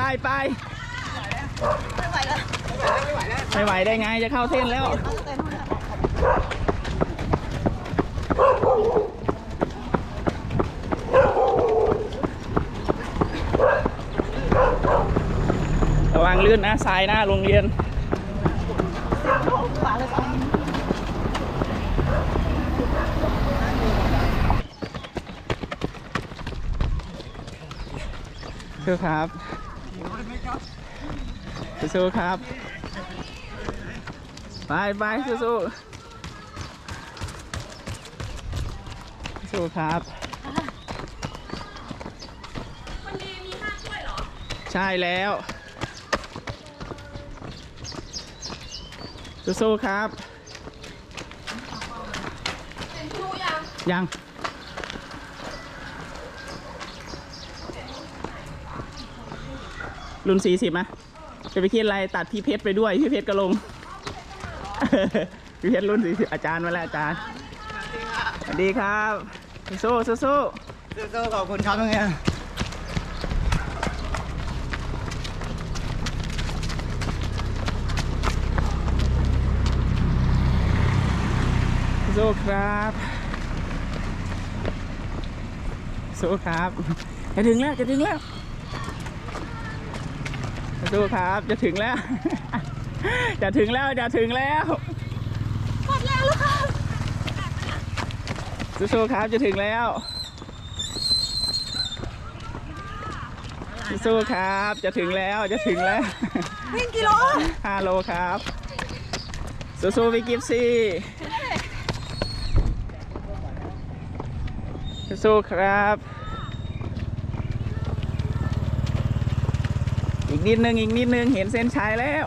ไปไปไม่ไหวแล้วไม่ไหวได้ไงจะเข้าเส้นแล้ว ระวังลื่นนะทรายหน้าโรงเรียนเลยก่อครับ สู้ๆครับ ไปไปสู้ๆสู้ครับ วันนี้มีห้าถ้วยเหรอ ใช่แล้ว สู้ๆครับ เป็นชูยัง ยัง รุ่นสี่สิบไหมจะไปคิดอะไรตัดพี่เพชรไปด้วยพี่เพชรก็ลง พี่เพชรรุ่นสี่สิบอาจารย์มาแล้วอาจารย์สวัสดีครับสู้สู้สู้สู้ๆขอบคุณครับตรงนี้สู้ครับสู้ครับจะถึงแล้วจะถึงแล้ว สู้ครับ จะถึงแล้ว จะถึงแล้ว จะถึงแล้วหมดแล้วลูกค่ะสู้ๆครับ จะถึงแล้ว สู้ๆครับ จะถึงแล้ว จะถึงแล้ววิ่งกิโลห้าโลครับ สู้ๆพี่กิฟซี่สู้ๆครับ กนิดนึงอีกนิดนึงเห็นเส้นชัยแล้ว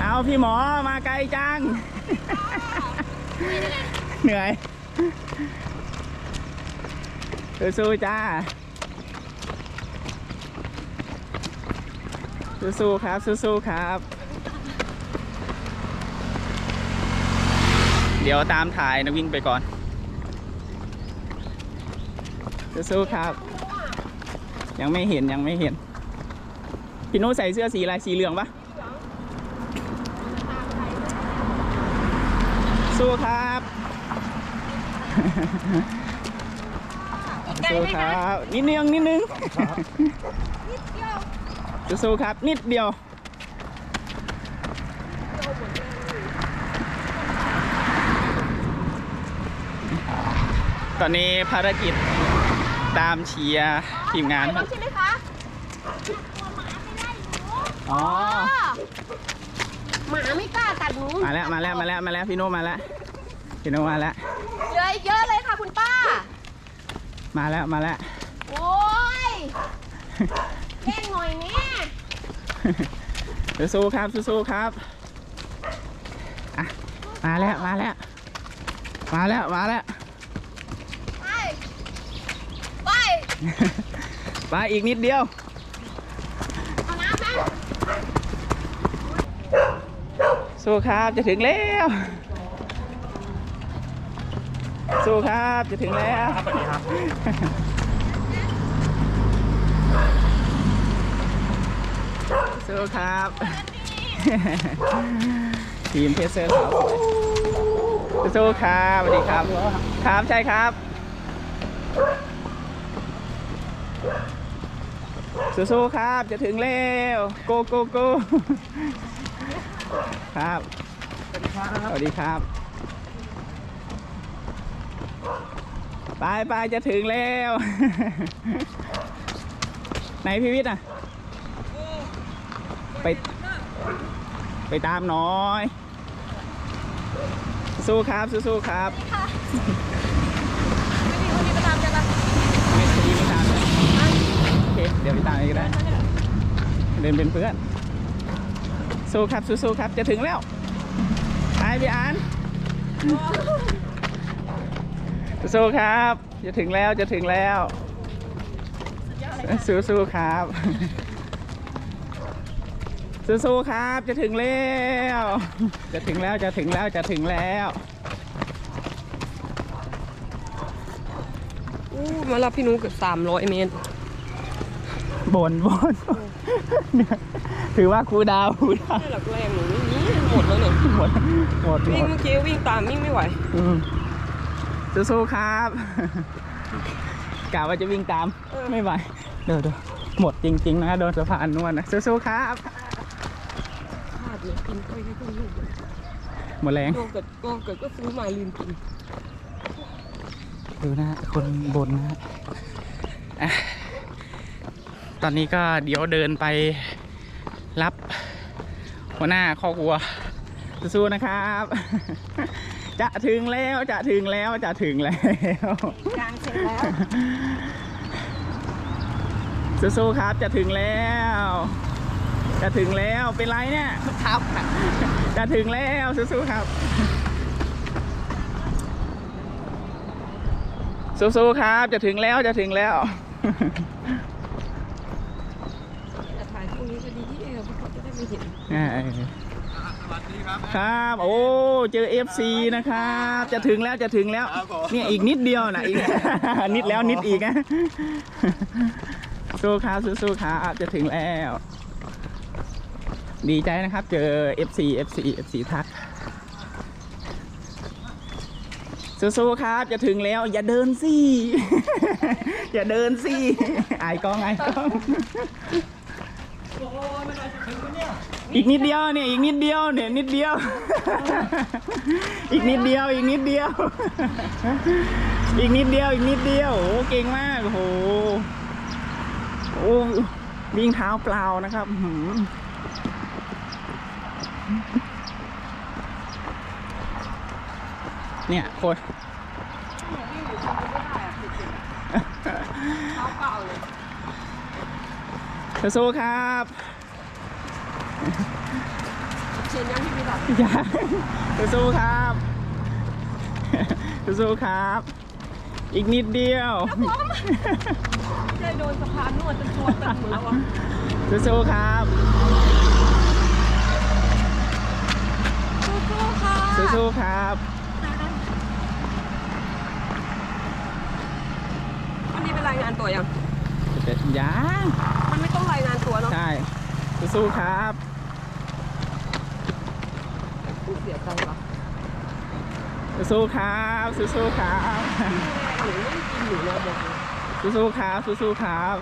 เอาพี่หมอมาไกลจัง เหนื่อยสู้ๆจ้าสู้ๆครับสู้ๆครับ เดี๋ยวตามถ่ายนะวิ่งไปก่อน สู้ๆครับ ยังไม่เห็นยังไม่เห็น พี่โน้ตใส่เสื้อสีอะไรสีเหลืองปะสู้ครับสู้ครับนิดนึงนิดนึงสู้ๆครับ นิดเดียวตอนนี้ภารกิจ ตามเชียร์ทีมงานครับใช่ไหมคะอ๋อหมาไม่กล้ากัดหนูมาแล้วมาแล้วมาแล้วมาแล้วพี่โนมาแล้วพี่โนมาแล้วเหลืออีกเยอะเลยค่ะคุณป้า มาแล้วมาแล้วโอ้ยแกล้งหน่อยแม่สู้ๆครับสู้ๆครับอะมาแล้วมาแล้วมาแล้วมาแล้ว ไป ไป มาอีกนิดเดียวเอาน้ำไหมสู้ครับจะถึงแล้ว สู้ครับจะถึงแล้ว สวัสดีครับสู้ครับ ทีมเพชรเซอร์สาวสวยสู้ครับสวัสดีครับ ครับใช่ครับ สู้ๆครับ จะถึงแล้วโกโกโกครับ สวัสดีครับ ไปไปจะถึงแล้ว ไหนพี่วิทย์อะ ไป ไปตามหน้อย สู้ครับ สู้ๆครับ ไม่ดีวันนี้ไปตามกันละ ไม่ดีไม่ตามเลยโอ เดี๋ยวไปตามเองก็ได้ เดินเป็นเพื่อนสู้ครับสู้ๆครับ จะถึงแล้วไปพี่อานสู้ครับ จะถึงแล้วจะถึงแล้ว สู้ๆครับ สู้ๆครับ จะถึงแล้ว จะถึงแล้วจะถึงแล้วจะถึงแล้วมารับพี่นุ้เกือบสามร้อยเมตร บนบนเนี่ยถือว่าครูดาวครูดาวนี่หลักแรงหนูไม่มีหมดแล้วเนี่ยหมดหมดหวิ่งมดเมื่อกี้วิ่งตามวิ่งไม่ไหวอืมสู้ๆครับกะว่าจะวิ่งตามเออไม่ไหวเดี๋ยวเดี๋ยวหมดจริง ๆ นะโดนสะพานนวลนะสู้ๆครับ พลาดเลยกินไปแค่ครึ่งลูกเลยหมดแรงโยเกิร์ตโยเกิร์ตก็ซื้อมาลืมกินดูนะฮะคนบนนะฮะอะ ตอนนี้ก็เดี๋ยวเดินไปรับหัวหน้าครอบครัวสู้ๆนะครับ จะถึงแล้วจะถึงแล้วจะถึงแล้วกลางเสร็จแล้วสู้ๆครับจะถึงแล้ว จะถึงแล้วเป็นไรเนี่ยครับจะถึงแล้วสู้ๆครับสู้ๆครับจะถึงแล้วจะถึงแล้ว แต่ถ่ายพวกนี้ก็ดีที่เออเพราะเขาจะได้ไม่เห็น ครับ โอ้ เจอ FC นะครับ จะถึงแล้วจะถึงแล้วครับผมเนี่ยอีกนิดเดียวนะอีก นิดแล้วนิดอีกนะสู้ครับสู้ๆครับจะถึงแล้ว ดีใจนะครับ เจอ FC FC FC ทักสู้ๆครับ จะถึงแล้ว อย่าเดินสิ อย่าเดินสิ อายกล้องอายกล้อง อีกนิดเดียวเนี่ยอีกนิดเดียวเนี่ยนิดเดียว อีกนิดเดียวอีกนิดเดียว อีกนิดเดียวอีกนิดเดียวโอ้เก่งมากโอ้โหโอ้วิ่งเท้าเปล่านะครับอื้อหือเนี่ยคนเท้าเปล่าเลย สู้ๆครับเชนยังที่ไม่ดับอย่าสู้ๆครับสู้ๆครับ อีกนิดเดียวเคยโดนสะพานนวดจนตัวตึงหมดแล้วอะสู้ๆครับสู้ๆค่ะสู้ๆครับวันนี้เป็นรายงานตัวยัง ยังมันไม่ต้องรายงานตัวเนาะใช่สู้ๆครับเสียใจว่ะสู้ๆครับสู้ๆครับหนูไม่ได้กินอยู่นะบอกเลยสู้ๆครับสู้ๆครับ